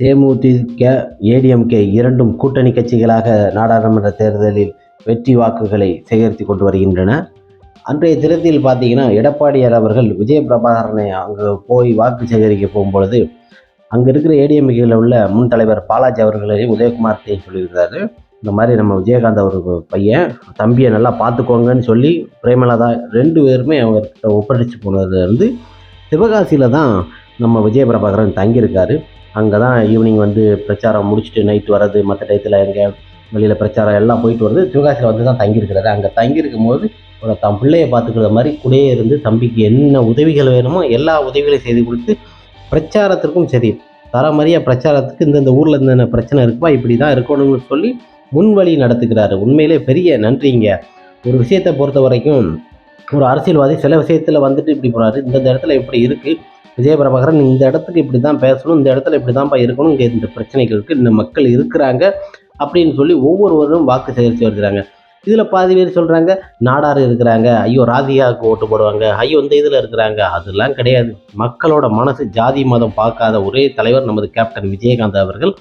தேமுதிக ஏடிஎம்கே இரண்டும் கூட்டணி கட்சிகளாக நாடாளுமன்ற தேர்தலில் வெற்றி வாக்குகளை சேகரித்து கொண்டு வருகின்றன. அன்றைய தினத்தில் பார்த்தீங்கன்னா எடப்பாடியார் அவர்கள் விஜயபிரபாகரனை அங்கே போய் வாக்கு சேகரிக்க போகும்பொழுது அங்கே இருக்கிற ஏடிஎம்கேயில் உள்ள முன் தலைவர் பாலாஜி அவர்களையும் உதயகுமார்த்தையும் சொல்லியிருக்காரு இந்த மாதிரி நம்ம விஜயகாந்த் அவருக்கு பையன் தம்பியை நல்லா பார்த்துக்கோங்கன்னு சொல்லி பிரேமலதா ரெண்டு பேருமே அவர்கிட்ட ஒப்படைச்சு போனதுலேருந்து சிவகாசியில் தான் நம்ம விஜயபிரபாகரன் தங்கியிருக்காரு. அங்கே தான் ஈவினிங் வந்து பிரச்சாரம் முடிச்சுட்டு நைட் வர்றது மற்ற டயத்தில் எங்கே வெளியில் பிரச்சாரம் எல்லாம் போயிட்டு வருது சிவகாசியில் வந்து தான் தங்கியிருக்கிறாரு அங்கே தங்கியிருக்கும் போது ஒரு தம் பிள்ளையை பார்த்துக்கிற மாதிரி கூடயே இருந்து தம்பிக்கு என்ன உதவிகள் வேணுமோ எல்லா உதவிகளையும் செய்து கொடுத்து பிரச்சாரத்திற்கும் சரி தரமறியாக பிரச்சாரத்துக்கு இந்தந்த ஊரில் இந்த பிரச்சனை இருக்குப்பா இப்படி தான் இருக்கணும்னு சொல்லி முன்வழி நடத்துக்கிறாரு உண்மையிலே பெரிய நன்றிங்க. ஒரு விஷயத்தை பொறுத்த வரைக்கும் ஒரு அரசியல்வாதி சில விஷயத்தில் வந்துட்டு இப்படி போகிறாரு இந்த இடத்துல இப்படி இருக்குது விஜய பிரபாகரன் இந்த இடத்துக்கு இப்படி தான் பேசணும் இந்த இடத்துல இப்படி தான்ப்பா இருக்கணும் இங்கே இந்த பிரச்சனைகள் இருக்குது இந்த மக்கள் இருக்கிறாங்க அப்படின்னு சொல்லி ஒவ்வொருவரும் வாக்கு சேகரித்து வருகிறாங்க. இதில் பாதி பேர் சொல்கிறாங்க நாடார் இருக்கிறாங்க ஐயோ ராதிகாவுக்கு ஓட்டு போடுவாங்க ஐயோ இந்த இதில் இருக்கிறாங்க அதெல்லாம் கிடையாது. மக்களோட மனசு ஜாதி மதம் பார்க்காத ஒரே தலைவர் நமது கேப்டன் விஜயகாந்த் அவர்கள்.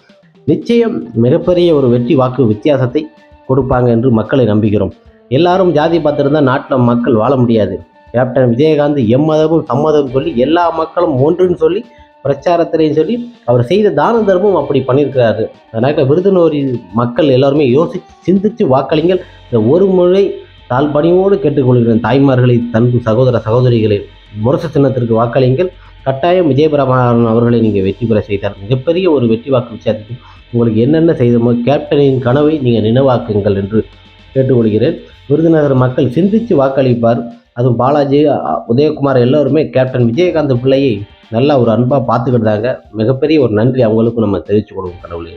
நிச்சயம் மிகப்பெரிய ஒரு வெற்றி வாக்கு வித்தியாசத்தை கொடுப்பாங்க என்று மக்களை நம்புகிறோம். எல்லாரும் ஜாதி பார்த்துருந்தா நாட்டில் மக்கள் வாழ முடியாது. கேப்டன் விஜயகாந்த் எம்மதமும் சம்மதம் சொல்லி எல்லா மக்களும் ஒன்றுன்னு சொல்லி பிரச்சாரத்திலையும் சொல்லி அவர் செய்த தான தர்மம் அப்படி பண்ணியிருக்கிறாரு. அதனால் விருதுநோரி மக்கள் எல்லாருமே யோசித்து சிந்தித்து வாக்களிங்கள். இந்த ஒரு முறை தாழ்பணியோடு கேட்டுக்கொள்கிறேன் தாய்மார்களை தன் சகோதர சகோதரிகளை. முரசு சின்னத்திற்கு வாக்களிங்கள். கட்டாயம் விஜயபிரபாகரன் அவர்களை நீங்கள் வெற்றி பெற செய்தார். மிகப்பெரிய ஒரு வெற்றி வாக்கு வித்தியாசத்தில் உங்களுக்கு என்னென்ன செய்தமோ கேப்டனின் கனவை நீங்கள் நினைவாக்குங்கள் என்று கேட்டுக்கொள்கிறேன். விருதுநகர் மக்கள் சிந்தித்து வாக்களிப்பார். அதுவும் பாலாஜி உதயகுமார் எல்லோருமே கேப்டன் விஜயகாந்த் பிள்ளையை நல்லா ஒரு அன்பாக பார்த்துக்கிட்டாங்க மிகப்பெரிய ஒரு நன்றி அவங்களுக்கும் நம்ம தெரிவிச்சு கொடுக்கும் கடவுளே.